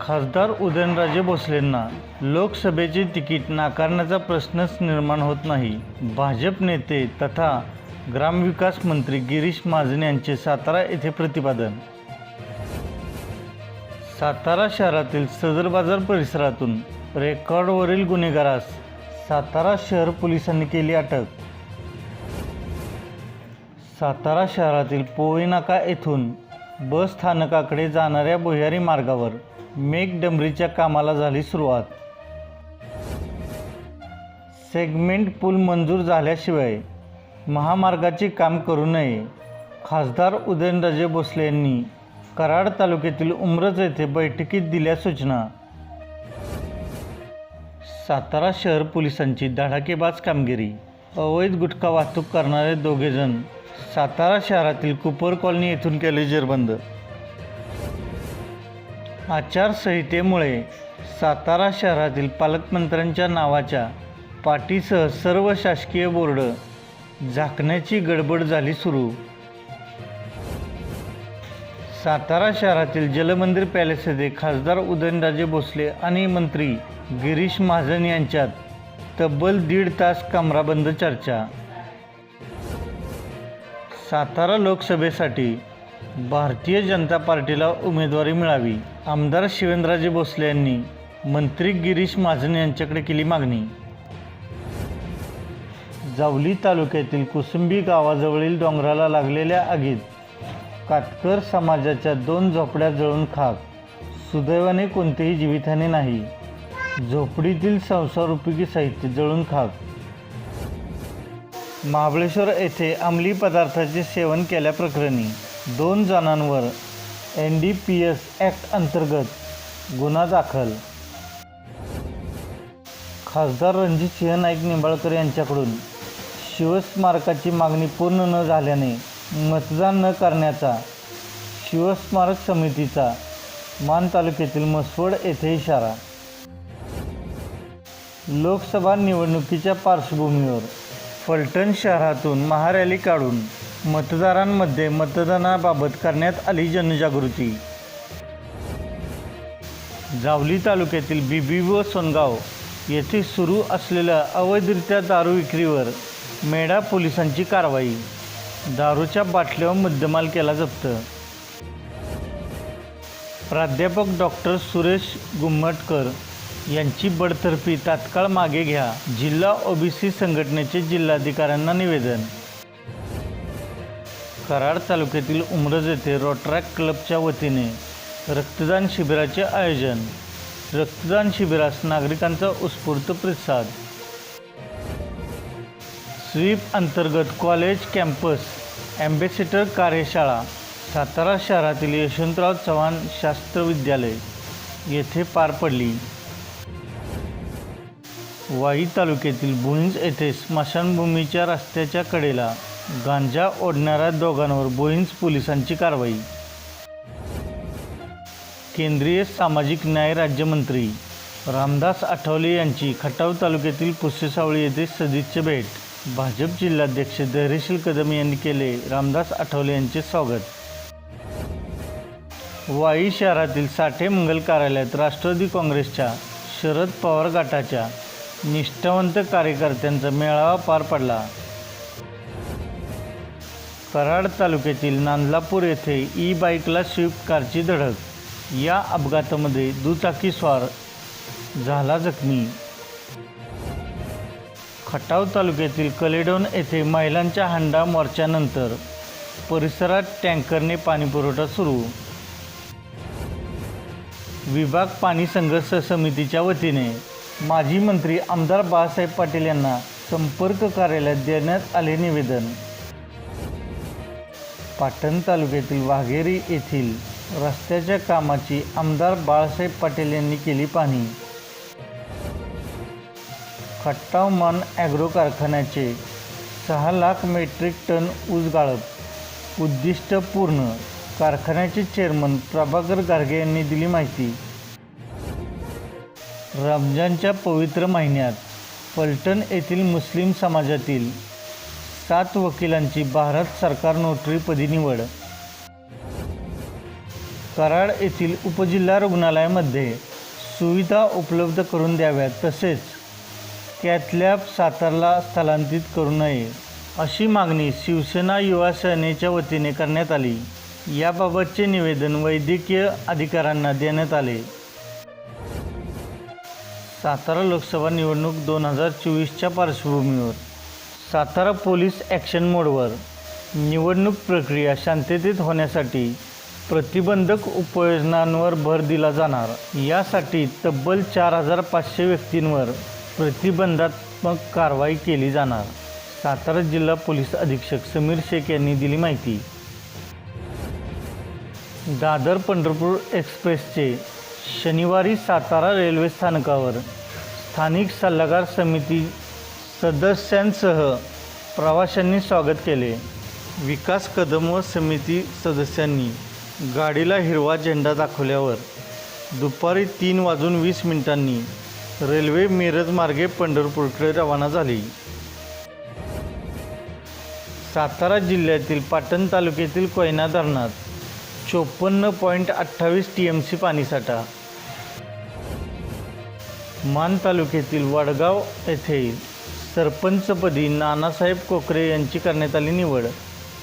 खासदार उदयनराजे भोसलेंना लोकसभेचे तिकीट नाकारण्याचा प्रश्नच निर्माण होत नाही. भाजप नेते तथा ग्रामविकास मंत्री गिरीश महाजन यांचे सातारा येथे प्रतिपादन. सातारा शहरातील सदर बाजार परिसरातून रेकॉर्डवरील गुन्हेगारास सातारा शहर पोलिसांनी केली अटक. सातारा शहरातील पोईनाका येथून बस स्थानकाकडे जाणाऱ्या भुयारी मार्गावर मेघ डमरीच्या कामाला झाली सुरुवात. सेगमेंट पूल मंजूर झाल्याशिवाय महामार्गाचे काम करू नये खासदार उदयनराजे भोसले यांनी कराड तालुक्यातील उमरज येथे बैठकीत दिल्या सूचना. सातारा शहर पोलिसांची धडाकेबाज कामगिरी अवैध गुटखा वाहतूक करणारे दोघेजण सातारा शहरातील कुपर कॉलनी येथून केले जेरबंद. आचारसंहितेमुळे सातारा शहरातील पालकमंत्र्यांच्या नावाच्या पाठीसह सर्व शासकीय बोर्ड झाकण्याची गडबड झाली सुरू. सातारा शहरातील जलमंदिर पॅलेस येथे खासदार उदयनराजे भोसले आणि मंत्री गिरीश महाजन यांच्यात तब्बल दीड तास कमराबंद चर्चा. सातारा लोकसभेसाठी भारतीय जनता पार्टीला उमेदवारी मिळावी आमदार शिवेंद्रराजे भोसले यांनी मंत्री गिरीश महाजन यांच्याकडे केली मागणी. जावली तालुक्यातील कुसुंबी गावाजवळील डोंगराला लागलेल्या आगीत कातकर समाजाच्या दोन झोपड्या जळून खाक सुदैवाने कोणतेही जीवितहानी नाही. झोपडीतील संसारोपयोगी साहित्य जळून खाक. महाबळेश्वर येथे अंमली पदार्थाचे सेवन केल्याप्रकरणी दोन जणांवर N D P S act अंतर्गत गुन्हा दाखल. खासदार रणजितसिंह नाईक निंबाळकर यांच्याकडून शिवस्मारकाची मागणी पूर्ण न झाल्याने मतदान न करण्याचा शिवस्मारक समितीचा मान तालुक्यातील मसवड येथे इशारा लोकसभा निवडणुकीच्या पार्श्वभूमीवर फलटण शहरातून महारॅली काढून मतदारांमध्ये मतदानाबाबत करण्यात आली जनजागृती. जावली तालुक्यातील बिबी व सोनगाव येथे सुरू असलेल्या अवैधरित्या दारू विक्रीवर मेढा पोलिसांची कारवाई. दारूच्या बाटल्यावर मुद्देमाल केला जप्त. प्राध्यापक डॉक्टर सुरेश गुम्मटकर यांची बडतर्फी तात्काळ मागे घ्या. जिल्हा ओबीसी संघटनेचे जिल्हाधिकाऱ्यांना निवेदन. कराड तालुक्यातील उमरज येथे रोट्रॅक क्लबच्या वतीने रक्तदान शिबिराचे आयोजन. रक्तदान शिबिरास नागरिकांचा उत्स्फूर्त प्रतिसाद. स्वीप अंतर्गत कॉलेज कॅम्पस ॲम्बेसिडर कार्यशाळा सातारा शहरातील यशवंतराव चव्हाण शास्त्र विद्यालय येथे पार पडली. वाई तालुक्यातील भुईंज येथे स्मशानभूमीच्या रस्त्याच्या कडेला गांजा ओढणाऱ्या दोघांवर भुईंज पोलिसांची कारवाई. केंद्रीय सामाजिक न्याय राज्यमंत्री रामदास आठवले यांची खटाव तालुक्यातील पुसेसावळी येथे सदिच्छा भेट. भाजप जिल्हाध्यक्ष धैर्यशील कदम यांनी केले रामदास आठवले यांचे स्वागत. वाई शहरातील साठे मंगल कार्यालयात राष्ट्रवादी काँग्रेसच्या शरद पवार गटाच्या निष्ठावंत कार्यकर्त्यांचा मेळावा पार पडला. कराड तालुक्यातील नांदलापूर येथे ई बाईकला स्विफ्ट कारची धडक. या अपघातामध्ये दुचाकीस्वार झाला जखमी. खटाव तालुक्यातील कलेडोन येथे महिलांच्या हंडा मोर्चानंतर परिसरात टँकरने पाणीपुरवठा सुरू. विभाग पाणी संघर्ष समितीच्या वतीने माजी मंत्री आमदार बाळासाहेब पाटील यांना संपर्क कार्यालयात देण्यात आले निवेदन. पाटण तालुक्यातील वाघेरी येथील रस्त्याच्या कामाची आमदार बाळासाहेब पाटील यांनी केली पाहणी. खट्टाव मन ॲग्रो कारखान्याचे सहा लाख मेट्रिक टन ऊस गाळप उद्दिष्ट पूर्ण कारखान्याचे चेअरमन प्रभाकर गार्गे यांनी दिली माहिती. रमजानच्या पवित्र महिन्यात पलटण येथील मुस्लिम समाजातील सात वकिलांची भारत सरकार नोटरीपदी निवड. कराड येथील उपजिल्हा रुग्णालयामध्ये सुविधा उपलब्ध करून द्याव्यात तसेच कॅथलॅब सातारला स्थलांतरित करू नये अशी मागणी शिवसेना युवा सेनेच्या वतीने करण्यात आली. याबाबतचे निवेदन वैद्यकीय अधिकाऱ्यांना देण्यात आले. सातारा लोकसभा निवडणूक दोन हजार चोवीसच्या पार्श्वभूमीवर. सातारा पोलीस ॲक्शन मोडवर निवडणूक प्रक्रिया शांततेत होण्यासाठी प्रतिबंधक उपाययोजनांवर भर दिला जाणार. यासाठी तब्बल चार हजार पाचशे व्यक्तींवर प्रतिबंधात्मक कारवाई केली जाणार. सातारा जिल्हा पोलीस अधीक्षक समीर शेख यांनी दिली माहिती. दादर पंढरपूर एक्सप्रेसचे शनिवारी सातारा रेल्वे स्थानकावर स्थानिक सल्लागार समिती सदस्यांसह प्रवाशांनी स्वागत केले. विकास कदम व समिती सदस्यांनी गाडीला हिरवा झेंडा दाखवल्यावर दुपारी तीन वाजून वीस मिनिटांनी रेल्वे मिरज मार्गे पंढरपूरकडे रवाना झाली. सातारा जिल्ह्यातील पाटण तालुक्यातील कोयना धरणात चोपन्न पॉईंट अठ्ठावीस टी एम सी पाणीसाठा. मान तालुक्यातील वडगाव येथे सरपंचपदी नानासाहेब कोकरे यांची करण्यात आली निवड.